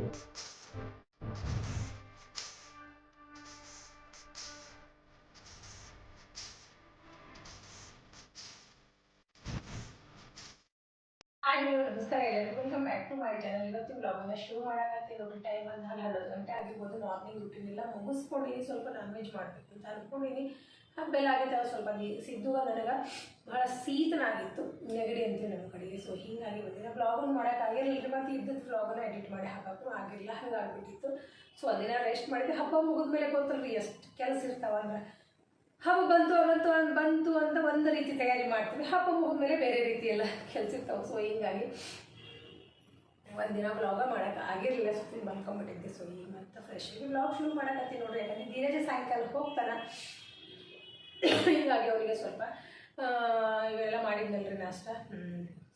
Hi ನಮಸ್ಕಾರ ಎಲ್ಲರಿಗೂ. Welcome back to my channel ಇವತ್ತಿನ ಬ್ಲಾಗನ್ನು ಶುರು ಮಾಡೋಕ್ಕೆ ನೋಡಿ ಟೈಮ್ ಒಂದು ಹನ್ನೆರಡು ಗಂಟೆ ಆಗಿರ್ಬೋದು. ಮಾರ್ನಿಂಗ್ ರೂಟೀನ್ ಎಲ್ಲ ಸ್ವಲ್ಪ ನಾನ್ ವೆಜ್ ಮಾಡಬೇಕು ಅಂತ ಅದು ಸ್ವಲ್ಪ ಸಿದ್ದು ನನಗೆ ಭಾಳ ಸೀತನಾಗಿತ್ತು ನೆಗಡಿ ಅಂತೀವಿ ನಮ್ಮ ಕಡೆಗೆ. ಸೊ ಹೀಗಾಗಿ ಮಾಡೋಕೆ ಬ್ಲಾಗನ್ನು ಮಾಡೋಕ್ಕಾಗಿರಲಿಲ್ಲ ಮತ್ತು ಇದ್ದದ್ದು ಬ್ಲಾಗನ್ನು ಎಡಿಟ್ ಮಾಡಿ ಹಾಕೋಕ್ಕೂ ಆಗಿಲ್ಲ ಹಂಗಾಗ್ಬಿಟ್ಟಿತ್ತು. ಸೊ ಅದಿನ ರೆಸ್ಟ್ ಮಾಡಿದ್ದೆ ಹಬ್ಬ ಮುಗಿದ ಮೇಲೆ ಗೊತ್ತಲ್ರಿ ಎಷ್ಟು ಕೆಲಸ ಇರ್ತಾವ ಅಂದ್ರೆ ಹಬ್ಬ ಬಂತು ಬಂತು ಅಂತ ಬಂತು ಅಂತ ಒಂದು ರೀತಿ ತಯಾರಿ ಮಾಡ್ತೀವಿ. ಹಬ್ಬ ಮುಗಿದ ಮೇಲೆ ಬೇರೆ ರೀತಿ ಎಲ್ಲ ಕೆಲಸ ಇರ್ತಾವೆ. ಸೊ ಹಿಂಗಾಗಿ ಒಂದಿನ ಬ್ಲಾಗ ಮಾಡೋಕೆ ಆಗಿರಲಿಲ್ಲ. ಸುತ್ತಿನ ಬಂದ್ಕೊಂಬಿಟ್ಟಿದ್ದೆ ಸೊ ಈಗ ಮತ್ತೆ ಫ್ರೆಶ್ ಆಗಿ ಬ್ಲಾಗ್ ಶುರು ಮಾಡೋಕತ್ತೀನಿ ನೋಡ್ರಿ. ಯಾಕಂದ್ರೆ ಧೀರಜ ಸಾಯಂಕಾಲ ಹೋಗ್ತಾನೆ. ಹೀಗಾಗಿ ಅವರಿಗೆ ಸ್ವಲ್ಪ ಇವೆಲ್ಲ ಮಾಡಿದ್ನಲ್ರಿ ನಾಷ್ಟ.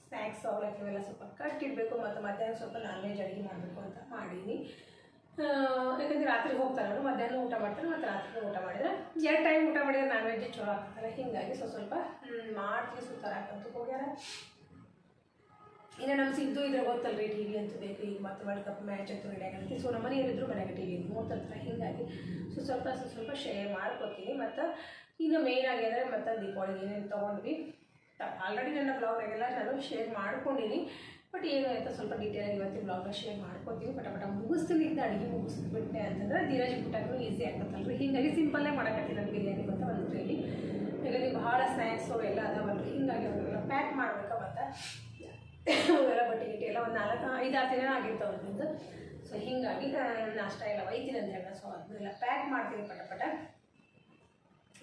ಸ್ನ್ಯಾಕ್ಸ್ ಅವಲಕ್ಕಿ ಇವೆಲ್ಲ ಸ್ವಲ್ಪ ಕಟ್ಟಿಡಬೇಕು ಮತ್ತು ಮಧ್ಯಾಹ್ನ ಸ್ವಲ್ಪ ನಾನ್ ವೆಜ್ ಅಡುಗೆ ಮಾಡಬೇಕು ಅಂತ ಮಾಡೀನಿ. ಯಾಕಂದರೆ ರಾತ್ರಿ ಹೋಗ್ತಾರೆ ಅವರು, ಮಧ್ಯಾಹ್ನ ಊಟ ಮಾಡ್ತಾರೆ ಮತ್ತು ರಾತ್ರಿ ಊಟ ಮಾಡಿದ್ರೆ ಎರಡು ಟೈಮ್ ಊಟ ಮಾಡಿದ್ರೆ ನಾನ್ ವೆಜ್ ಚಲೋ ಆಗ್ತಾರೆ ಹೀಗಾಗಿ ಸ್ವಲ್ಪ ಸ್ವಲ್ಪ ಮಾಡ್ತೀವಿ ಸುತ್ತಾರಾಕಂತೂ ಹೋಗ್ಯಾರ. ಇನ್ನು ನಮ್ಮ ಸಿದ್ದು ಇದ್ರೆ ಗೊತ್ತಲ್ರಿ ಟಿ ವಿ ಅಂತೂ ಬೇಕು, ಈಗ ಮತ್ತೆ ವರ್ಲ್ಡ್ ಕಪ್ ಮ್ಯಾಚ್ ಅಂತೂ ನಡೆಯಾಗತ್ತೆ ಸೊ ನಮ್ಮ ಮನೆಯಲ್ಲಿದ್ದರೂ ಮನೆಗೆ ಟಿ ವಿ ನೋಡ್ತಾರೆ ಹೀಗಾಗಿ ಸೊ ಸ್ವಲ್ಪ ಸ್ವಲ್ಪ ಶೇರ್ ಮಾಡ್ಕೊತೀನಿ. ಮತ್ತು ಇನ್ನು ಮೇಯ್ನ್ ಆಗಿ ಅಂದರೆ ಮತ್ತು ದೀಪಾವಳಿಗೆ ಏನೇನು ತೊಗೊಂಡ್ವಿ. ಆಲ್ರೆಡಿ ನನ್ನ ಬ್ಲಾಗ್ನಾಗೆಲ್ಲ ನಾನು ಶೇರ್ ಮಾಡ್ಕೊಂಡಿನಿ. ಬಟ್ ಏನು ಅಂತ ಸ್ವಲ್ಪ ಡೀಟೇಲ್ ಇವತ್ತಿನ ಬ್ಲಾಗ್ನ ಶೇರ್ ಮಾಡ್ಕೊತೀನಿ ಪಟ ಪಟ ಮುಗಿಸ್ತೀನಿ ಇದ್ದ ಅಡುಗೆ ಮುಗಿಸ್ಬಿಟ್ಟೆ ಅಂತಂದ್ರೆ ಧೀರಜ್ ಊಟಕ್ಕೂ ಈಸಿ ರೀ ಹೀಗೆ ಸಿಂಪಲ್ಲೇ ಮಾಡಕತ್ತೀನಿ ನಾನು ಬಿರಿಯಾನಿ ಮತ್ತು ಒಂದು ಹೇಳಿ. ಹೀಗಾಗಿ ಭಾಳ ಸ್ನ್ಯಾಕ್ಸು ಎಲ್ಲ ಅದಾವಲ್ರಿ. ಹೀಗಾಗಿ ಅವನ್ನೆಲ್ಲ ಪ್ಯಾಕ್ ಮಾಡ್ಬೇಕು ಮತ್ತು. ಅವೆಲ್ಲ ಬಟ್ಟೆ ಗಿಟ್ಟೆ ಎಲ್ಲ ಒಂದು ನಾಲ್ಕು, ಐದಾರು ದಿನ ಆಗಿರ್ತಾವೆ ಅದರಿಂದ ಸೊ ಹೀಗಾಗಿ ನಾಷ್ಟ ಎಲ್ಲ ಒಯ್ತೀನಿ ಅಂತ ಹೇಳ ಸೊ ಅದನ್ನೆಲ್ಲ ಪ್ಯಾಕ್ ಮಾಡ್ತೀನಿ ಪಟ ಪಟ.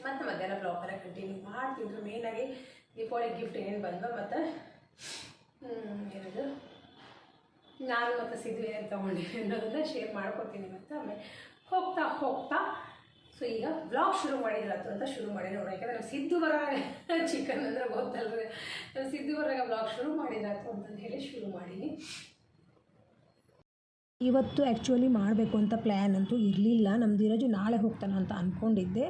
ಮತ್ತು ಮಧ್ಯಾಹ್ನ ಬ್ಲಾಗನ್ನ ಕಂಟಿನ್ಯೂ ಮಾಡ್ತಿದ್ರು ಮೇಯ್ನಾಗಿ ದೀಪಾವಳಿ ಗಿಫ್ಟ್ ಏನೇನು ಬಂದೋ ಮತ್ತು ಏನದು? ನಾನು ಮತ್ತು ಸಿದ್ದು ಏನು ತೊಗೊಂಡಿವಿ ಅನ್ನೋದನ್ನ ಶೇರ್ ಮಾಡ್ಕೊತೀನಿ ಮತ್ತು ಆಮೇಲೆ ಹೋಗ್ತಾ ಹೋಗ್ತಾ. ಸೊ ಈಗ ಬ್ಲಾಗ್ ಶುರು ಮಾಡಿದ್ರಾತು ಅಂತ ಶುರು ಮಾಡಿ ನೋಡಿ. ಯಾಕಂದರೆ ನಾವು ಸಿದ್ದು ಬರ ಚಿಕನ್ ಅಂದರೆ ಗೊತ್ತಲ್ರಿ. ನಾವು ಸಿದ್ದು ಬರಾಗ ಬ್ಲಾಗ್ ಶುರು ಮಾಡಿದ್ರಾತು ಅಂತಂದು ಹೇಳಿ ಶುರು ಮಾಡೀನಿ. ಇವತ್ತು ಆ್ಯಕ್ಚುಲಿ ಮಾಡಬೇಕು ಅಂತ ಪ್ಲ್ಯಾನ್ ಅಂತೂ ಇರಲಿಲ್ಲ. ನಮ್ಮ ಧೀರಜು ನಾಳೆ ಹೋಗ್ತಾನೆ ಅಂತ ಅಂದ್ಕೊಂಡಿದ್ದೆ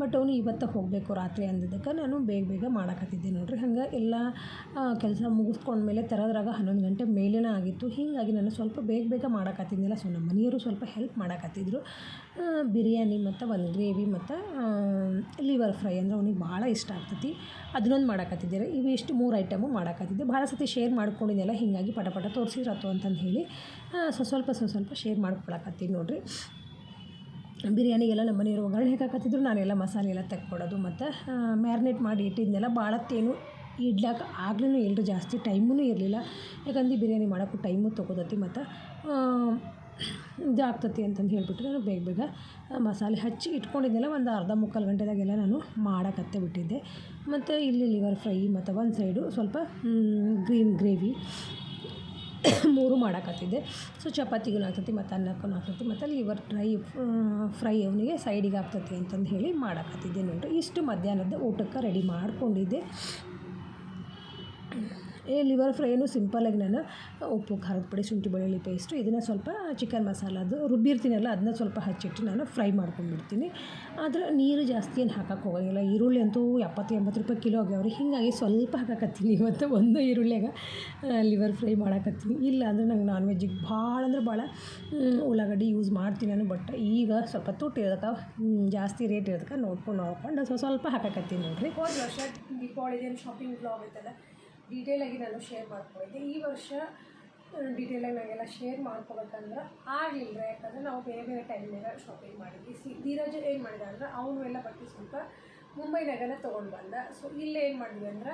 ಬಟ್ ಅವನು ಇವತ್ತು ಹೋಗಬೇಕು ರಾತ್ರಿ ಅಂದಿದ್ದಕ್ಕೆ ನಾನು ಬೇಗ ಬೇಗ ಮಾಡಕತ್ತಿದ್ದೆ ನೋಡ್ರಿ. ಹಂಗೆ ಎಲ್ಲ ಕೆಲಸ ಮುಗಿಸ್ಕೊಂಡ್ಮೇಲೆ ತರದ್ರಾಗ ಹನ್ನೊಂದು ಗಂಟೆ ಮೇಲೇನೇ ಆಗಿತ್ತು. ಹೀಗಾಗಿ ನಾನು ಸ್ವಲ್ಪ ಬೇಗ ಬೇಗ ಮಾಡಕತ್ತಿದ್ದಿಲ್ಲ ಸೊ ನಮ್ಮ ಮನೆಯವರು ಸ್ವಲ್ಪ ಹೆಲ್ಪ್ ಮಾಡಕತ್ತಿದ್ರು. ಬಿರಿಯಾನಿ ಮತ್ತು ಒಂದು ಗ್ರೇವಿ ಮತ್ತು ಲಿವರ್ ಫ್ರೈ ಅಂದರೆ ಅವ್ನಿಗೆ ಭಾಳ ಇಷ್ಟ ಆಗ್ತೈತಿ. ಅದನ್ನೊಂದು ಮಾಡಕತ್ತಿದ್ದೀರ. ಇವು ಇಷ್ಟು ಮೂರು ಐಟಮು ಮಾಡಕತ್ತಿದ್ದೆ. ಭಾಳ ಸತಿ ಶೇರ್ ಮಾಡ್ಕೊಂಡಿದ್ದೆಲ್ಲ ಹೀಗಾಗಿ ಪಟ ಪಟ ತೋರಿಸಿರತ್ತು ಅಂತಂದು ಹೇಳಿ ಸ್ವಲ್ಪ ಸ್ವ ಸ್ವಲ್ಪ ಸ್ವ ಸ್ವಲ್ಪ ಶೇರ್ ಮಾಡ್ಕೊಳಕತ್ತೀನಿ ನೋಡ್ರಿ. ಬಿರಿಯಾನಿಗೆಲ್ಲ ನಮ್ಮ ಮನೆಯವರು ಒಗ್ಗರಣೆ ಹಾಕಕತ್ತಿದ್ರು. ನಾನೆಲ್ಲ ಮಸಾಲೆ ಎಲ್ಲ ತೆಕ್ಕೊಡೋದು ಮತ್ತು ಮ್ಯಾರಿನೇಟ್ ಮಾಡಿ ಇಟ್ಟಿದ್ದೆಲ್ಲ ಭಾಳತ್ತೇನು ಇಡ್ಲಾಕ ಆಗ್ಲೂ ಎಲ್ಲರೂ ಜಾಸ್ತಿ ಟೈಮೂ ಇರಲಿಲ್ಲ. ಯಾಕಂದ್ರೆ ಬಿರಿಯಾನಿ ಮಾಡೋಕ್ಕೂ ಟೈಮು ತೊಗೋತತಿ ಮತ್ತು ಇದು ಅಂತಂದು ಹೇಳ್ಬಿಟ್ಟು ನಾನು ಬೇಗ ಬೇಗ ಮಸಾಲೆ ಹಚ್ಚಿ ಇಟ್ಕೊಂಡಿದ್ದೆಲ್ಲ ಒಂದು ಅರ್ಧ ಮುಕ್ಕಾಲು ಗಂಟೆದಾಗೆಲ್ಲ ನಾನು ಮಾಡಕತ್ತೆ ಬಿಟ್ಟಿದ್ದೆ. ಮತ್ತು ಇಲ್ಲಿ ಲಿವರ್ ಫ್ರೈ ಮತ್ತು ಒಂದು ಸೈಡು ಸ್ವಲ್ಪ ಗ್ರೀನ್ ಗ್ರೇವಿ ಮೂರು ಮಾಡೋಕತ್ತಿದ್ದೆ. ಸೊ ಚಪಾತಿಗೂ ಆಗ್ತತಿ ಮತ್ತು ಅನ್ನಕ್ಕೂ ಆಗ್ತೈತಿ ಮತ್ತು ಲಿವರ್ ಡ್ರೈ ಫ್ರೈ ಅವನಿಗೆ ಸೈಡಿಗೆ ಆಗ್ತತಿ ಅಂತಂದು ಹೇಳಿ ಮಾಡಕತ್ತಿದ್ದೆ ನೋಡ್ರಿ. ಇಷ್ಟು ಮಧ್ಯಾಹ್ನದ ಊಟಕ್ಕೆ ರೆಡಿ ಮಾಡ್ಕೊಂಡಿದ್ದೆ. ಈ ಲಿವರ್ ಫ್ರೈನು ಸಿಂಪಲಾಗಿ ನಾನು ಉಪ್ಪು, ಖಾರದ ಪುಡಿ, ಶುಂಠಿ, ಬೆಳ್ಳುಳ್ಳಿ ಪೇಸ್ಟು ಇದನ್ನು ಸ್ವಲ್ಪ ಚಿಕನ್ ಮಸಾಲದು ರುಬ್ಬಿರ್ತೀನಲ್ಲ ಅದನ್ನ ಸ್ವಲ್ಪ ಹಚ್ಚಿಟ್ಟು ನಾನು ಫ್ರೈ ಮಾಡ್ಕೊಂಡ್ಬಿಡ್ತೀನಿ. ಆದರೆ ನೀರು ಜಾಸ್ತಿ ಏನು ಹಾಕಕ್ಕೆ ಹೋಗೋಂಗಿಲ್ಲ. ಈರುಳ್ಳಿ ಅಂತೂ ಎಪ್ಪತ್ತು, ಎಂಬತ್ತು ರೂಪಾಯಿ ಕಿಲೋ ಆಗ್ಯಾವ್ರಿ ಹೀಗಾಗಿ ಸ್ವಲ್ಪ ಹಾಕಕತ್ತೀನಿ ಇವತ್ತು. ಒಂದು ಈರುಳ್ಳಿಯಾಗ ಲಿವರ್ ಫ್ರೈ ಮಾಡಕತ್ತೀನಿ. ಇಲ್ಲ ಅಂದರೆ ನಂಗೆ ನಾನ್ ವೆಜ್ಜಿಗೆ ಭಾಳ ಅಂದ್ರೆ ಭಾಳ ಉಳ್ಳಾಗಡ್ಡಿ ಯೂಸ್ ಮಾಡ್ತೀನಿ ನಾನು. ಬಟ್ ಈಗ ಸ್ವಲ್ಪ ತುಟ್ಟಿ ಇರೋದಕ್ಕೆ ಜಾಸ್ತಿ ರೇಟ್ ಇರೋದಕ್ಕೆ ನೋಡ್ಕೊಂಡು ನೋಡ್ಕೊಂಡು ಸ್ವಲ್ಪ ಹಾಕಕತ್ತೀನಿ ನೋಡಿರಿ. ಹೋದ ವರ್ಷ ದೀಪಾವಳಿದೇನು ಶಾಪಿಂಗ್ ಬ್ಲಾಗ್ ಐತಲ್ಲ ಡೀಟೇಲಾಗಿ ನಾನು ಶೇರ್ ಮಾಡ್ಕೊಂಡಿದ್ದೆ ಈ ವರ್ಷ ಡೀಟೇಲಾಗಿ ನಾವೆಲ್ಲ ಶೇರ್ ಮಾಡ್ಕೋಬೇಕಂದ್ರೆ ಆಗಲಿಲ್ಲ ಯಾಕಂದರೆ ನಾವು ಬೇರೆ ಬೇರೆ ಟೈಮ್ನಾಗ ಶಾಪಿಂಗ್ ಮಾಡಿದ್ವಿ. ಸಿ, ಧೀರಜ್ ಏನು ಮಾಡಿದ ಅಂದ್ರೆ ಅವನು ಎಲ್ಲ ಬಟ್ಟೆ ಸ್ವಲ್ಪ ಮುಂಬೈನಾಗೆಲ್ಲ ತೊಗೊಂಡು ಬಂದ. ಸೊ ಇಲ್ಲೇ ಏನು ಮಾಡಿದ್ವಿ ಅಂದ್ರೆ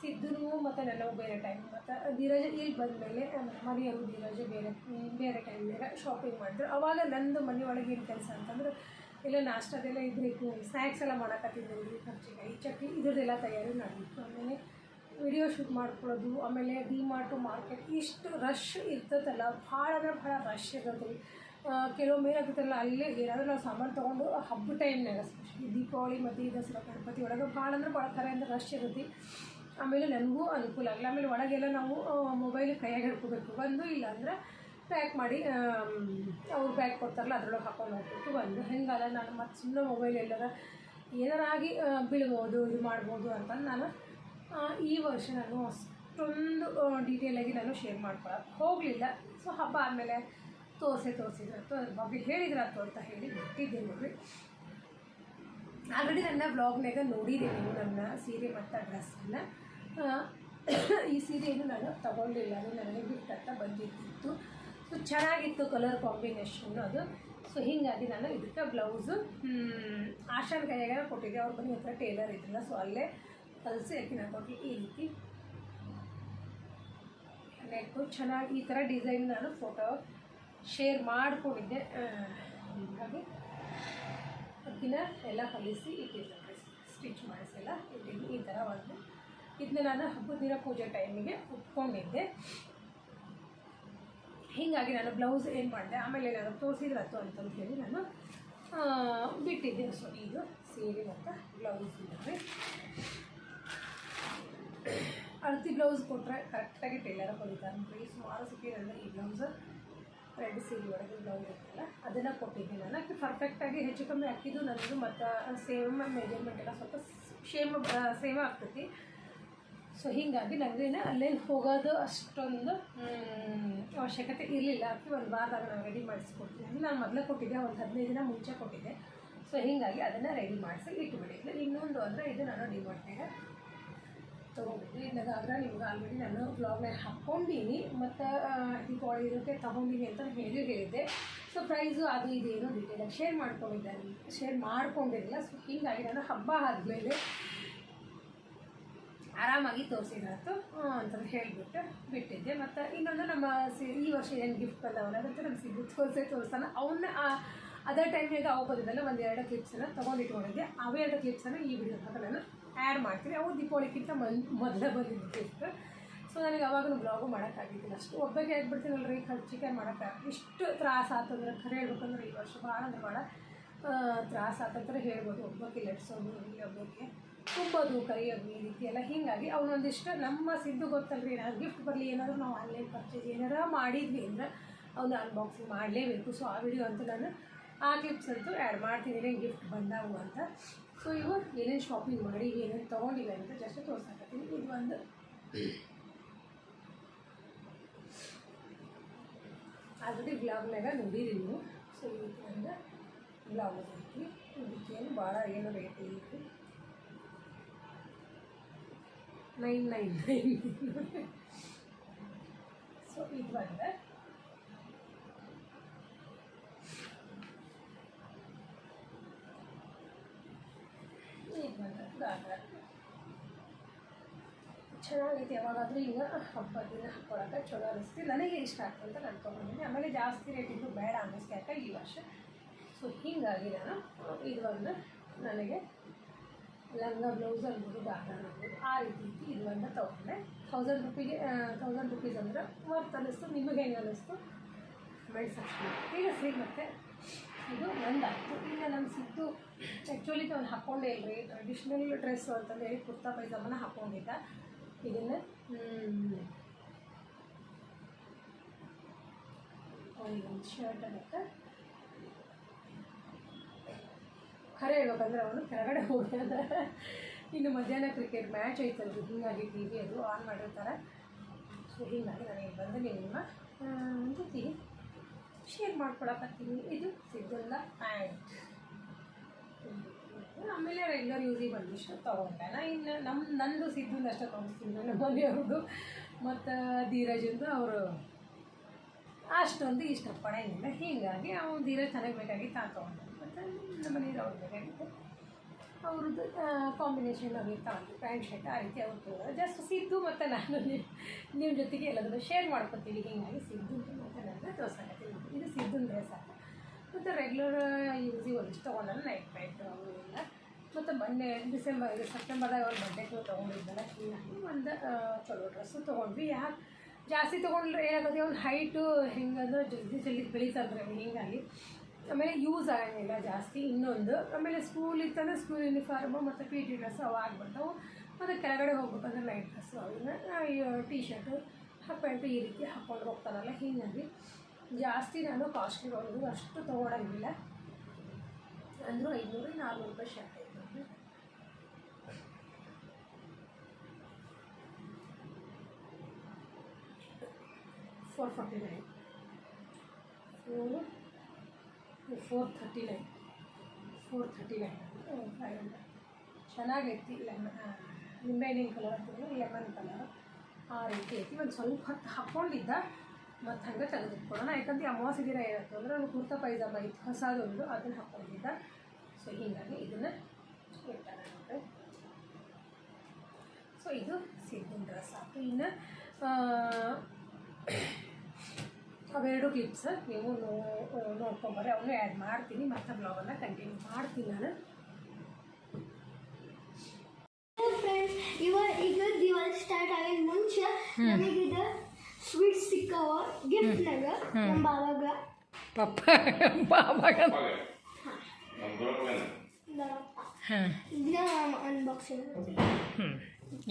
ಸಿದ್ದುನು ಮತ್ತು ನನಗೂ ಬೇರೆ ಟೈಮ್ ಮತ್ತು ಧೀರಜ್ ಇಲ್ಲಿ ಬಂದಮೇಲೆ ಮನೆಯವರು ಧೀರಜ್ ಬೇರೆ ಬೇರೆ ಟೈಮ್ನಾಗ ಶಾಪಿಂಗ್ ಮಾಡಿದ್ರು. ಅವಾಗ ನಂದು ಮನೆಯೊಳಗೆ ಏನು ಕೆಲಸ ಅಂತಂದ್ರೆ ಎಲ್ಲ ನಾಷ್ಟದೆಲ್ಲ ಇದ್ರಿತ್ತು ಸ್ನ್ಯಾಕ್ಸ್ ಎಲ್ಲ ಮಾಡಕತ್ತಿದ್ದೆ ಕರ್ಚಿಕಾಯಿ ಚಟ್ನಿ, ಇದ್ರದ್ದೆಲ್ಲ ತಯಾರಿ ಮಾಡಿತ್ತು ಆಮೇಲೆ ವಿಡಿಯೋ ಶೂಟ್ ಮಾಡ್ಕೊಳ್ಳೋದು, ಆಮೇಲೆ ಡಿ ಮಾರ್ಟು ಮಾರ್ಕೆಟ್, ಇಷ್ಟು ರಶ್ ಇರ್ತದಲ್ಲ ಭಾಳ ಅಂದ್ರೆ ಭಾಳ ರಶ್ ಇರ್ತದೆ ಕೆಲವೊಮ್ಮೆ ಏನಾಗುತ್ತಲ್ಲ, ಅಲ್ಲೇ ಏನಾದರೂ ನಾವು ಸಾಮಾನು ತೊಗೊಂಡು ಹಬ್ಬ ಟೈಮ್ನಾಗ ಸ್ಪೆಷಲಿ ದೀಪಾವಳಿ ಮತ್ತು ಈ ದಸರಾ, ಗಣಪತಿ ಒಳಗೆ ಭಾಳ ಅಂದ್ರೆ ಭಾಳ ಥರ ಅಂದ್ರೆ ರಶ್ ಇರುತ್ತೆ. ಆಮೇಲೆ ನನಗೂ ಅನುಕೂಲ ಆಗಲ್ಲ ಆಮೇಲೆ ಒಳಗೆಲ್ಲ ನಾವು ಮೊಬೈಲ್ ಕೈಯಾಗ ಹಿಡ್ಕೋಬೇಕು. ಬಂದು ಇಲ್ಲ ಅಂದ್ರೆ ಪ್ಯಾಕ್ ಮಾಡಿ ಅವ್ರು ಪ್ಯಾಕ್ ಕೊಡ್ತಾರಲ್ಲ, ಅದ್ರೊಳಗೆ ಹಾಕೊಂಡು ಹೋಗ್ಬೇಕು ಬಂದು ಹೆಂಗಲ್ಲ, ನಾನು ಮತ್ತೆ ಸುಮ್ಮನೆ ಮೊಬೈಲ್ ಎಲ್ಲರ ಏನಾರಾಗಿ ಬೀಳ್ಬೋದು, ಇದು ಮಾಡ್ಬೋದು ಅಂತ ನಾನು ಈ ವರ್ಷ ನಾನು ಅಷ್ಟೊಂದು ಡೀಟೇಲಾಗಿ ನಾನು ಶೇರ್ ಮಾಡ್ಕೊಳಕ್ಕೆ ಹೋಗಲಿಲ್ಲ. ಸೊ ಹಬ್ಬ ಆದಮೇಲೆ ತೋರಿಸೆ ತೋರಿಸಿದ್ರತ್ತು ಅದ್ರ ಬಗ್ಗೆ ಹೇಳಿದ್ರಂತು ಅಂತ ಹೇಳಿ ಬಿಟ್ಟಿದ್ದೆ ನೋಡಿ ಆಲ್ರೆಡಿ ನನ್ನ ಬ್ಲಾಗ್ನಾಗ ನೋಡಿದೆ ನೀವು ನನ್ನ ಸೀರೆ ಮತ್ತು ಡ್ರೆಸ್ಸನ್ನು ಈ ಸೀರೆಯನ್ನು ನಾನು ತಗೊಂಡಿಲ್ಲ. ಅದು ನನಗೆ ಗಿಫ್ಟ್ ಅಂತ ಬಂದಿತ್ತು ಸೊ ಚೆನ್ನಾಗಿತ್ತು ಕಲರ್ ಕಾಂಬಿನೇಷನ್ ಅದು. ಸೊ ಹೀಗಾಗಿ ನಾನು ಇದಕ್ಕೆ ಬ್ಲೌಸು ಆಶಾನ್ ಕೈಯಾಗ ಕೊಟ್ಟಿದ್ದೆ. ಅವ್ರು ಬಂದು ಹತ್ರ ಟೇಲರ್ ಇದ್ದಿಲ್ಲ ಸೊ ಅಲ್ಲೇ ಕಲಿಸಿ ಹಾಕಿ ನಾನು ಕೊಟ್ಟು ಈ ರೀತಿ. ನೆಕ್ಕು ಚೆನ್ನಾಗಿ ಈ ಥರ ಡಿಸೈನ್ ನಾನು ಫೋಟೋ ಶೇರ್ ಮಾಡಿಕೊಂಡಿದ್ದೆ. ಹಾಗೆ ಅಕ್ಕಿನ ಎಲ್ಲ ಕಲಿಸಿ ಇಟ್ಟಿದ್ದೆ ಸ್ಟಿಚ್ ಮಾಡಿಸೆಲ್ಲ ಇಟ್ಟಿದ್ದು. ಈ ಥರ ಒಂದು. ಇದನ್ನ ನಾನು ಹಬ್ಬದ ದಿನ ಪೂಜೆ ಟೈಮಿಗೆ ಉಟ್ಕೊಂಡಿದ್ದೆ. ಹೀಗಾಗಿ ನಾನು ಬ್ಲೌಸ್ ಏನು ಮಾಡಿದೆ? ಆಮೇಲೆ ನಾನು ತೋರಿಸಿದ್ರತ್ತು ಅಂತಂದು ಹೇಳಿ ನಾನು ಬಿಟ್ಟಿದ್ದೆ. ಸೊ, ಇದು ಸೀರೆ ಮತ್ತು ಬ್ಲೌಸ್ ಇದ್ದಾರೆ ಅಳತಿ ಬ್ಲೌಸ್ ಕೊಟ್ಟರೆ ಕರೆಕ್ಟಾಗಿ ಟೈಲರ್ ಹೊಲಿತಾರೆ. ನೋಡ್ರಿ ಸುಮಾರು ಸಿಕ್ಕಿರಲ್ಲ ಈ ಬ್ಲೌಸ್ ರೆಡ್ ಸೀರೆ ಒಳಗೆ ಬ್ಲೌಸ್ ಇರ್ತಲ್ಲ ಅದನ್ನು ಕೊಟ್ಟಿದ್ದೆ ನಾನು. ಅದಕ್ಕೆ ಪರ್ಫೆಕ್ಟಾಗಿ ಹೆಚ್ಚು ಕಮ್ಮಿ ಹಾಕಿದ್ದು ನನಗೆ ಮತ್ತು ಸೇಮ್ ಮೆಜರ್ಮೆಂಟ್ ಎಲ್ಲ ಸ್ವಲ್ಪ ಸೇಮ್ ಸೇಮ್ ಆಗ್ತೈತಿ. ಸೊ ಹೀಗಾಗಿ ನನಗೇನು ಅಲ್ಲೇನು ಹೋಗೋದು ಅಷ್ಟೊಂದು ಅವಶ್ಯಕತೆ ಇರಲಿಲ್ಲ. ಅದಕ್ಕೆ ಒಂದು ವಾರದಾಗ ನಾನು ರೆಡಿ ಮಾಡಿಸ್ಕೊಡ್ತೀನಿ. ನಾನು ಮೊದಲೇ ಕೊಟ್ಟಿದ್ದೆ, ಒಂದು ಹದಿನೈದು ದಿನ ಮುಂಚೆ ಕೊಟ್ಟಿದ್ದೆ. ಸೊ ಹೀಗಾಗಿ ಅದನ್ನು ರೆಡಿ ಮಾಡಿಸಿ ಇಟ್ಬಿಟ್ಟಿದ್ದೆ. ಇನ್ನೊಂದು ಅಂದರೆ ಇದು ನಾನು ಡಿಮಾರ್ಟ್ನಾಗ ತೊಗೊಂಡಿದ್ದೆ ಇಲ್ಲದಾದ್ರೆ ನಿಮ್ಗೆ ಆಲ್ರೆಡಿ ನಾನು ಬ್ಲಾಗ್ನಾಗ ಹಾಕ್ಕೊಂಡೀನಿ. ಮತ್ತು ದೀಪಾವಳಿ ಇರೋಕ್ಕೆ ತಗೊಂಡೀನಿ ಅಂತ ಹೇಳಿ ಹೇಳಿದ್ದೆ. ಸೊ ಪ್ರೈಸು ಅದು ಇದೇನು ಡೀಟೇಲಾಗಿ ಶೇರ್ ಮಾಡ್ಕೊಂಡಿದ್ದಾರೆ. ಶೇರ್ ಮಾಡ್ಕೊಂಡಿರಲಿಲ್ಲ. ಸೊ ಹೀಗಾಗಿ ನಾನು ಹಬ್ಬ ಆದಮೇಲೆ ಆರಾಮಾಗಿ ತೋರಿಸಿದಾಯ್ತು ಅಂತ ಹೇಳಿಬಿಟ್ಟು ಬಿಟ್ಟಿದ್ದೆ. ಮತ್ತು ಇನ್ನೊಂದು ನಮ್ಮ ಸಿ ಈ ವರ್ಷ ಏನು ಗಿಫ್ಟ್ ಬಂದವಲ್ಲ ಅಂತ ನಮ್ಮ ಸಿಗು, ತೋರಿಸೇ ತೋರಿಸ್ತಾನೆ ಅವನ್ನ ಅದರ್ ಟೈಮ್ನಾಗ ಅವು ಬಂದಿದ್ದಲ್ಲ ಒಂದು ಎರಡು ಕ್ಲಿಪ್ಸನ್ನು ತೊಗೊಂಡಿಟ್ಕೊಂಡಿದ್ದೆ. ಅವೇ ಎರಡು ಕ್ಲಿಪ್ಸನ್ನು ಈ ವಿಡಿಯೋದಾಗ ನಾನು ಆ್ಯಡ್ ಮಾಡ್ತೀನಿ ಅವು ದೀಪಾವಳಿಗಿಂತ ಮನ್ ಮೊದಲೇ ಬಂದಿದ್ದು ಗಿಫ್ಟ್ ಸೊ ನನಗೆ ಅವಾಗಲೂ ಬ್ಲಾಗು ಮಾಡೋಕ್ಕಾಗಿದ್ದಿಲ್ಲ. ಅಷ್ಟು ಒಬ್ಬಗೆ ಹೇಳ್ಬಿಡ್ತೀನಲ್ಲ ರೀ ಚಿಕನ್ ಮಾಡೋಕ್ಕೆ ಇಷ್ಟು ತ್ರಾಸ ಆತಂದ್ರೆ, ಖರೆ ಹೇಳ್ಬೇಕಂದ್ರೆ ಈ ವರ್ಷ ಭಾಳ ಅಂದ್ರೆ ಭಾಳ ತ್ರಾಸ ಆತಂದ್ರೆ ಹೇಳ್ಬೋದು. ಒಬ್ಬಕ್ಕೆ ಲಟ್ಸೋದು ಇಲ್ಲಿ ಒಬ್ಬಕ್ಕೆ ತುಂಬೋದು, ಕರಿಯೋದು, ಈ ರೀತಿ ಎಲ್ಲ. ಹೀಗಾಗಿ ಅವನೊಂದಿಷ್ಟು ನಮ್ಮ ಸಿದ್ದು ಗೊತ್ತಲ್ರಿ ನಾವು ಗಿಫ್ಟ್ ಬರಲಿ, ಏನಾದರೂ ನಾವು ಆನ್ಲೈನ್ ಪರ್ಚೇಸ್ ಏನಾರ ಮಾಡಿದ್ವಿ ಅಂದ್ರೆ ಅವನು ಅನ್ಬಾಕ್ಸಿಂಗ್ ಮಾಡಲೇಬೇಕು. ಸೊ ಆ ವಿಡಿಯೋ ಅಂತೂ ನಾನು ಆ ಕ್ಲಿಪ್ಸ್ ಅಂತೂ ಆ್ಯಡ್ ಮಾಡ್ತಿದ್ದೀನಿ ಗಿಫ್ಟ್ ಬಂದಾವು ಅಂತ. ಸೊ ಇವು ಏನೇನು ಶಾಪಿಂಗ್ ಮಾಡಿ, ಏನೇನು ತೊಗೊಂಡಿವೆ ಅಂತ ಜಸ್ಟ್ ತೋರ್ಸಾಕತ್ತೀನಿ. ಇದು ಒಂದು. ಆಲ್ರೆಡಿ ಬ್ಲಾಗ್ನಾಗ ನೋಡಿರಿ ನೀವು. ಸೊ ಇದು ಒಂದು ಗ್ಲೌಸ್ ಐತಿ ಇದಕ್ಕೇನು ಭಾಳ ಏನು ರೇಟ್ ಐತಿ ನೈನ್ ನೈನ್ ನೈನ್ ಸೊ ಇದು ಬಂದ ಇದು ಬಂದ ಗಾಗ್ರ ಚೆನ್ನಾಗೈತೆ ಯಾವಾಗಾದರೂ ಈಗ ಹಬ್ಬ ದಿನ ಹಾಕ್ಕೊಳಕ್ಕೆ ಚಲೋ ಅನಿಸ್ತು. ನನಗೆ ಇಷ್ಟ ಆಗ್ತದೆ ಅಂತ ನಾನು ತೊಗೊಂಡಿದ್ದೀನಿ ಆಮೇಲೆ ಜಾಸ್ತಿ ರೇಟ್ ಇದ್ದು ಬೇಡ ಅನ್ನಿಸ್ತು ಯಾಕೆ ಈ ವರ್ಷ. ಸೊ ಹೀಗಾಗಿ ನಾನು ಇದು ಒಂದು ನನಗೆ ಲಂಗ ಬ್ಲೌಸ್ ಅನ್ಬೋದು ಗಾಗ್ರ ಅನ್ಬೋದು ಆ ರೀತಿ ಇತ್ತು. ಇದು ಒಂದು ತೊಗೊಂಡೆ ಥೌಸಂಡ್ ರುಪಿಗೆ ಥೌಸಂಡ್ ರುಪೀಸ್ ಅಂದರೆ ವರ್ತ್ ಅನ್ನಿಸ್ತು. ನಿಮಗೆ ಹೆಂಗೆ ಅನ್ನಿಸ್ತು? ಮೆಣಸು ಈಗ ಸಿಗುತ್ತೆ ಮತ್ತು ಇದು ಒಂದಾಯಿತು. ಈಗ ನಮ್ಮ ಸಿದ್ದು ಆ್ಯಕ್ಚುಲಿ ಅವ್ನು ಹಾಕ್ಕೊಂಡೇ ಇಲ್ರಿ ಟ್ರೆಡಿಷ್ನಲ್ ಡ್ರೆಸ್ಸು ಅಂತಂದೇಳಿ ಕುರ್ತಾ ಪೈಜಾಮನ ಹಾಕ್ಕೊಂಡಿದ್ದ ಇದನ್ನು? ಒಂದು ಶರ್ಟ್ ಮತ್ತು ಖರೆ ಹೇಳ್ಬೇಕಂದ್ರೆ ಅವನು ಕೆಳಗಡೆ ಹೋಗ್ಯಾನ ಇನ್ನು ಮಧ್ಯಾಹ್ನ ಕ್ರಿಕೆಟ್ ಮ್ಯಾಚ್ ಐತಲ್ರಿ ಹಿಂಗಾಗಿ ಟಿ ವಿ ಅದು ಆನ್ ಮಾಡಿರ್ತಾರೆ. ಸೊ ಹೀಗಾಗಿ ನನಗೆ ಬಂದು ನಿಮ್ಮ ಜೊತೆ ಶೇರ್ ಮಾಡ್ಕೊಳಕತ್ತೀನಿ ಇದು ಸಿಗಲ್ಲ. ಪ್ಯಾಂಟ್ ಆಮೇಲೆ ರೆಗ್ಯುಲರ್ ಯೂಸಿಗೆ ಬಂದಿಷ್ಟು ತೊಗೊಂಡೆ. ನಾ ಇನ್ನು ನಮ್ಮ ನಂದು ಸಿದ್ದು ಅಷ್ಟೇ ತೊಗೊಂಡಿದ್ದೀನಿ ನಮ್ಮ ಮನೆಯವ್ರದ್ದು ಮತ್ತು ಧೀರಜಂದು ಅವರು ಅಷ್ಟೊಂದು ಇಷ್ಟಪಡಂಗಿಲ್ಲ ಹೀಗಾಗಿ ಅವ್ನು ಧೀರಜ್ ಚೆನ್ನಾಗಿ ಬೇಕಾಗಿತ್ತು, ಆ ತೊಗೊಂಡೆ ಮತ್ತು ನಮ್ಮ ಮನೆಯವ್ರು ಅವ್ರು ಬೇಕಾಗಿತ್ತು. ಅವ್ರದ್ದು ಕಾಂಬಿನೇಷನ್ ಅವ್ರಿಗೆ ತಗೊಂಡು ಪ್ಯಾಂಟ್ ಶರ್ಟ್ ಆ ರೀತಿ ಅವ್ರು ಜಸ್ಟ್ ಸಿದ್ದು ಮತ್ತು ನಾನು ನಿಮ್ಮ ಜೊತೆಗೆ ಎಲ್ಲದನ್ನು ಶೇರ್ ಮಾಡ್ಕೊತೀವಿ. ಹೀಗಾಗಿ ಸಿದ್ದು ಮತ್ತು ನನ್ನ ತೋರ್ಸಕತ್ತೀನಿ. ಇದು ಸಿದ್ದುನ ಡ್ರೆಸ್ ಆಗ ಮತ್ತು ರೆಗ್ಯುಲರ್ ಯೂಸಿ ಒಂದಿಷ್ಟು ತೊಗೊಂಡಲ್ಲ ನೈಟ್ ನೈಟ್ ಅವೆಲ್ಲ ಮತ್ತು ಮೊನ್ನೆ ಡಿಸೆಂಬರ್, ಇದು ಸೆಪ್ಟೆಂಬರ್ದಾಗ ಅವ್ರು ಬರ್ಡೇಗೂ ತೊಗೊಂಡಿದ್ದಲ್ಲ ಒಂದು ಚಲೋ ಡ್ರೆಸ್ಸು ತೊಗೊಂಡ್ವಿ. ಯಾಕೆ ಜಾಸ್ತಿ ತೊಗೊಂಡ್ರೆ ಏನಾಗುತ್ತೆ ಅವ್ನ ಹೈಟು ಹೆಂಗಂದ್ರೆ ಜಲ್ದಿ ಜಲ್ದಿ ಬೆಳೀತಾರೆ ಹೀಗಾಗಿ ಆಮೇಲೆ ಯೂಸ್ ಆಗಂಗಿಲ್ಲ ಜಾಸ್ತಿ, ಇನ್ನೊಂದು. ಆಮೇಲೆ ಸ್ಕೂಲ್ ಇತ್ತಂದ್ರೆ ಸ್ಕೂಲ್ ಯೂನಿಫಾರ್ಮು ಮತ್ತು ಪಿ ಟಿ ಡ್ರೆಸ್ಸು ಅವು ಆಗ್ಬಿಡ್ತಾವೆ. ಮತ್ತು ಕೆಳಗಡೆ ಹೋಗ್ಬೇಕಂದ್ರೆ ನೈಟ್ ಡ್ರೆಸ್ಸು ಅವನ್ನ ಟೀ ಶರ್ಟು ಹಾಫ್ ಪ್ಯಾಂಟು ಈ ರೀತಿ ಹಾಕ್ಕೊಂಡು ಹೋಗ್ತಾರಲ್ಲ ಹೀಗಾಗಿ ಜಾಸ್ತಿ ನಾನು ಕಾಸ್ಟ್ಲಿ ಒಂದು ಅಷ್ಟು ತೊಗೊಳಂಗಿಲ್ಲ. ಅಂದರೂ ಐದುನೂರು ನಾಲ್ನೂರು ರೂಪಾಯಿ ಶರ್ಟ್ ನೋಡ್ರಿ. Four forty nine four four thirty nine four thirty nine five hundred ಚೆನ್ನಾಗೈತಿ lemon ನಿಂಬೆಹಣ್ಣಿನ ಕಲರ್ ಲೆಮನ್ ಕಲರ್ ಆ ರೀತಿ ಐತಿ. ಒಂದು ಸ್ವಲ್ಪ ಹೊತ್ತು ಹಾಕ್ಕೊಂಡಿದ್ದ ಮತ್ತು ಹಂಗೆ ತೆಗೆದಿಟ್ಕೊಳ್ಳೋಣ ಯಾಕಂದ್ರೆ ಅಮಾವಾಸ್ಯ ದಿನ ಏನಾಯ್ತು ಅಂದ್ರೆ ನಾನು ಕುರ್ತಾ ಪೈಜಾಮ ಇತ್ತು. ಹೊಸದೊಂದು ಅದನ್ನು ಹಾಕೊಂಡಿದ್ದ. ಸೊ ಹೀಗಾಗಿ ಇದನ್ನು ನೋಡ್ರಿ ಸೊ ಇದು ಸಿದ್ದಿನ ಡ್ರೆಸ್ ಆಯಿತು ಇನ್ನು ಅವೆರಡು ಕ್ಲಿಪ್ಸ್ ನೀವು ನೋ ನೋಡ್ಕೊಂಬರ್ರಿ. ಅವನು ಆ್ಯಡ್ ಮಾಡ್ತೀನಿ. ಮತ್ತೆ ಬ್ಲಾಗನ್ನು ಕಂಟಿನ್ಯೂ ಮಾಡ್ತೀನಿ ನಾನು. ಫ್ರೆಂಡ್ಸ್ ಇವಾಗ ಈಗ ದಿವಾಲಿ ಸ್ಟಾರ್ಟ್ ಆಗಿದ ಮುಂಚೆ ನಮಗಿದ ಸ್ವೀಟ್ ಸಿಕ್ಕಾವ? ಗಿಫ್ಟ್ನಾಗ ನಮ್ಮ ಬಾವಾಗ? ಪಪ್ಪ ಬಾಬಾಗ ನಮ್ಮಪ್ಪ ಹಾಂ ಅನ್ಬಾಕ್ಸಿಂಗ್ ಹ್ಞೂ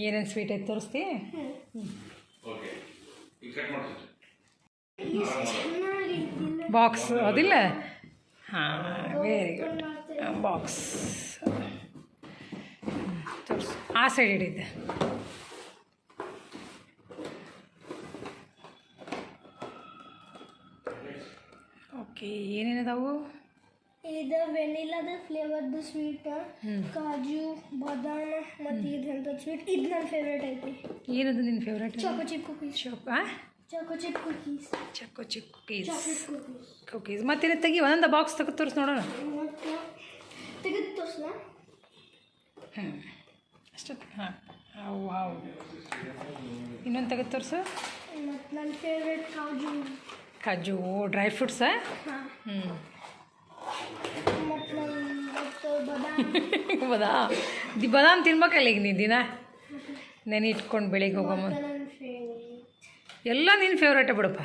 ಏನೇನು ಸ್ವೀಟ್ ಐತೆ ತೋರಿಸ್ತಿ? ಓಕೆ ಈಗ ಕಟ್ ಮಾಡ್ತೀನಿ. ಬಾಕ್ಸ್ ಅದಿಲ್ಲ? ಹಾಂ. ವೆರಿ ಗುಡ್ ಬಾಕ್ಸ್ ತೋರಿಸು. ಆ ಸೈಡ್ ಹಿಡಿದ್ದೆ ಓಕೆ ಏನೇನದಾವು? ಇದು ವೆನಿಲಾದ ಫ್ಲೇವರ್ದು ಸ್ವೀಟ್ ಕಾಜು ಬಾದಾಮ ಮತ್ತು ಇದಂತ ಸ್ವೀಟ್. ಇದು ನನ್ನ ಫೇವ್ರೇಟ್ ಐತಿ. ಏನದು ನಿನ್ನ favourite choco chip cookies shop choco chip cookies ಚಕ್ಕು chip cookies cookies ಮತ್ತೇನು ತೆಗಿ ಒಂದೊಂದು ಬಾಕ್ಸ್ ತೆಗೆದು ತೋರಿಸಿ ನೋಡೋಣ. ತೆಗೆದು ತೋರ್ಸ್ಲಾ ಹ್ಞೂ ಅಷ್ಟೇ ಹಾಂ. ಹಾವು ಹಾವು. ಇನ್ನೊಂದು ತೆಗೆದು ತೋರಿಸು. ಮತ್ತು ನನ್ನ ಫೇವ್ರೇಟ್ ಕಾಜು. ಕಾಜು ಡ್ರೈ ಫ್ರೂಟ್ಸ ಹ್ಞೂ ಬಾದಾಮ್ ದಿ ಬದಾಮ್ ತಿನ್ಬೇಕಲ್ಲ ಈಗ ನೀನು ದಿನ? ನೆನೆ ಇಟ್ಕೊಂಡು ಬೆಳಿಗ್ಗೆ ಹೋಗಮ್ಮ ಎಲ್ಲ ನಿನ್ನ ಫೇವ್ರೇಟ ಬಿಡಪ್ಪ.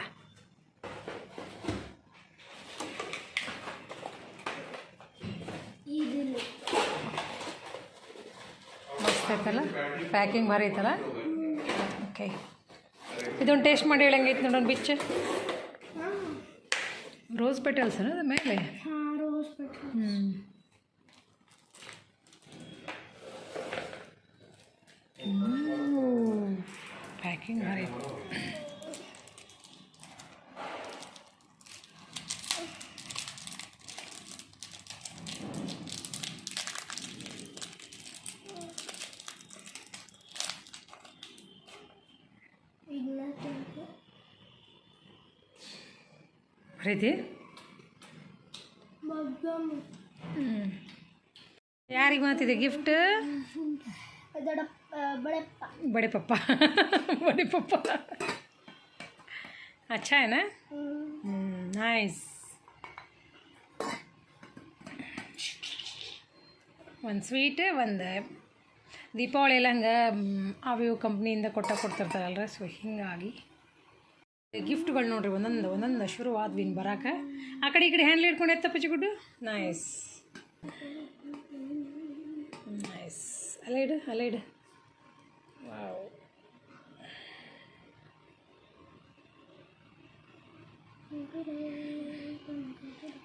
ಮಸ್ತ್ ಐತಲ್ಲ ಪ್ಯಾಕಿಂಗ್ ಭಾರಿ ಐತಲ್ಲ ಓಕೆ ಇದೊಂದು ಟೇಸ್ಟ್ ಮಾಡಿ ಹೇಳಂಗೈತೆ ನೋಡೋಣ ಬಿಚ್ಚು. ರೋಸ್ ಪೆಟಲ್ಸ್ ಅದು ಮೇಲೆ ಪ್ರೀತಿ ಯಾರಿಗೆ ಬಂತಿದೆ ಗಿಫ್ಟ್ ಬಡೆ ಪಪ್ಪ ಬಡೆ ಪಪ್ಪ ಅಚ್ಚಾ ಏನ ನೈಸ್ ಒಂದು ಸ್ವೀಟ್ ಒಂದು ದೀಪಾವಳಿ ಎಲ್ಲ ಹಂಗೆ ಅವು ಕಂಪ್ನಿಯಿಂದ ಕೊಟ್ಟ ಕೊಡ್ತಿರ್ತಾರಲ್ರ ಸೊ ಹೀಗಾಗಿ ಗಿಫ್ಟ್ಗಳು ನೋಡ್ರಿ ಒಂದೊಂದು ಒಂದೊಂದು ಶುರುವಾದ್ವಿ ಇನ್ನು ಬರಾಕ. ಆ ಕಡೆ ಈ ಕಡೆ ಹ್ಯಾಂಡ್ಲ್ ಹಿಡ್ಕೊಂಡು ಎತ್ತಪ್ಪ ಚಿಗುಡ್ಡು. ನೈಸ್ ನೈಸ್ ಅಲೈಡು ಅಲೈಡು ಅಲ್ಲೇ ಇಡು. ವಾವ್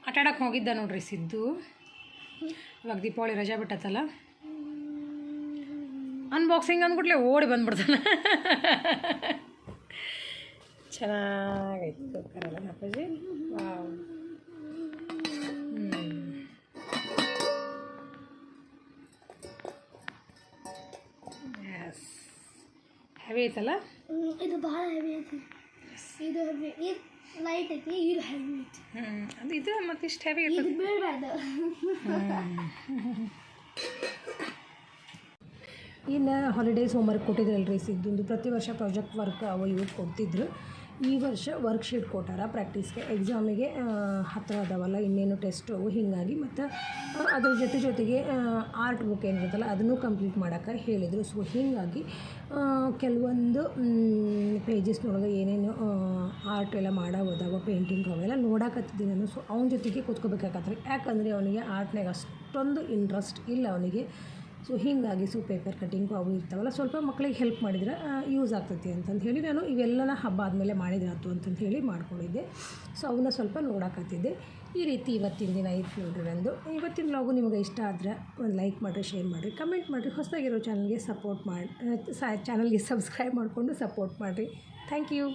ಆಟ ಆಡಕ್ಕೆ ಹೋಗಿದ್ದ ನೋಡ್ರಿ ಸಿದ್ದು. ಇವಾಗ ದೀಪಾವಳಿ ರಜಾ ಬಿಟ್ಟತ್ತಲ್ಲ. ಅನ್ಬಾಕ್ಸಿಂಗ್ ಅಂದ್ಬಿಟ್ಲೆ ಓಡಿ ಬಂದ್ಬಿಡ್ತಾನೆ. ಚೆನ್ನಾಗೈತೆ ಕರಲ್ಲ ಅಪ್ಪಾಜಿ ವಾವ್ ಹೆವಿ ಐತಲ್ಲ? ಇದು ಭಾಳ ಹೆವಿ ಐತಿ. ಇದು ಹೆವಿ ಇದು ಲೈಟ್ ಐತಿ ಇದು ಹೆವಿ ಐತಿ. ಅದು ಇದು ಮತ್ತು ಇಷ್ಟು ಹೆವಿ ಇರ್ತದೆ. ಬೀಳ್ಬಾರ್ದು. ಇನ್ನು ಹಾಲಿಡೇಸ್ ಹೋಮ್ವರ್ಕ್ ಕೊಟ್ಟಿದ್ರಲ್ರಿ ಸಿದ್ದೊಂದು ಪ್ರತಿ ವರ್ಷ ಪ್ರಾಜೆಕ್ಟ್ ವರ್ಕ್ ಅವ ಇವು ಕೊಡ್ತಿದ್ರು. ಈ ವರ್ಷ ವರ್ಕ್ಶೀಟ್ ಕೊಟ್ಟಾರ ಪ್ರಾಕ್ಟೀಸ್ಗೆ ಎಕ್ಸಾಮಿಗೆ ಹತ್ತಿರ ಅದಾವಲ್ಲ, ಇನ್ನೇನು ಟೆಸ್ಟು ಹೀಗಾಗಿ ಮತ್ತು ಅದ್ರ ಜೊತೆ ಜೊತೆಗೆ ಆರ್ಟ್ ಬುಕ್ ಏನಿರುತ್ತಲ್ಲ, ಅದನ್ನು ಕಂಪ್ಲೀಟ್ ಮಾಡೋಕೆ ಹೇಳಿದರು. ಸೊ ಹೀಗಾಗಿ ಕೆಲವೊಂದು ಪೇಜಸ್ನೊಳಗೆ ಏನೇನು ಆರ್ಟ್ ಎಲ್ಲ ಮಾಡೋ ಅದಾವ ಪೇಂಟಿಂಗ್ ಅವೆಲ್ಲ ನೋಡಕತ್ತಿದ್ದೀನಿ ನಾನು. ಸೊ ಅವನ ಜೊತೆಗೆ ಕೂತ್ಕೋಬೇಕಾಗತ್ತೆ ಯಾಕಂದರೆ ಅವನಿಗೆ ಆರ್ಟ್ನಾಗ ಅಷ್ಟೊಂದು ಇಂಟ್ರೆಸ್ಟ್ ಇಲ್ಲ ಅವನಿಗೆ. ಸೊ ಹೀಗಾಗಿ ಸೂ ಪೇಪರ್ ಕಟ್ಟಿಂಗು ಅವು ಇರ್ತಾವಲ್ಲ, ಸ್ವಲ್ಪ ಮಕ್ಕಳಿಗೆ ಹೆಲ್ಪ್ ಮಾಡಿದ್ರೆ ಯೂಸ್ ಆಗ್ತೈತಿ ಅಂತಂದು ಹೇಳಿ ನಾನು ಇವೆಲ್ಲನ ಹಬ್ಬ ಆದಮೇಲೆ ಮಾಡಿದ್ರಾತು ಅಂತಂದು ಹೇಳಿ ಮಾಡ್ಕೊಂಡಿದ್ದೆ. ಸೊ ಅವನ್ನ ಸ್ವಲ್ಪ ನೋಡಕತ್ತಿದ್ದೆ. ಈ ರೀತಿ ಇವತ್ತಿನ ದಿನ ಇತ್ತು ನೋಡ್ರಿ ನಂದು. ಇವತ್ತಿನ ಲಾಗು ನಿಮಗೆ ಇಷ್ಟ ಆದರೆ ಒಂದು ಲೈಕ್ ಮಾಡಿರಿ ಶೇರ್ ಮಾಡಿರಿ ಕಮೆಂಟ್ ಮಾಡಿರಿ. ಹೊಸದಾಗಿರೋ ಚಾನಲ್ಗೆ ಸಪೋರ್ಟ್ ಮಾಡಿ ಚಾನಲ್ಗೆ ಸಬ್ಸ್ಕ್ರೈಬ್ ಮಾಡಿಕೊಂಡು ಸಪೋರ್ಟ್ ಮಾಡಿರಿ. Thank you